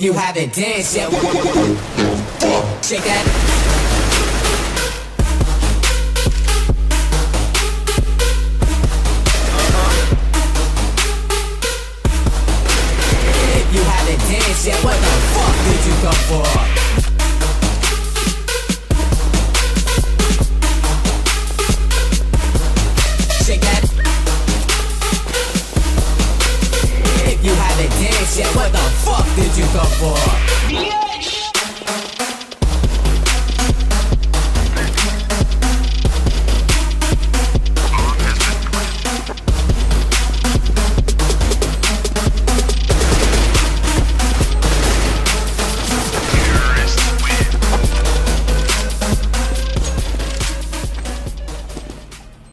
You haven't danced yet, shake that. Danced yet, what the fuck did you come for? Yeah, yeah.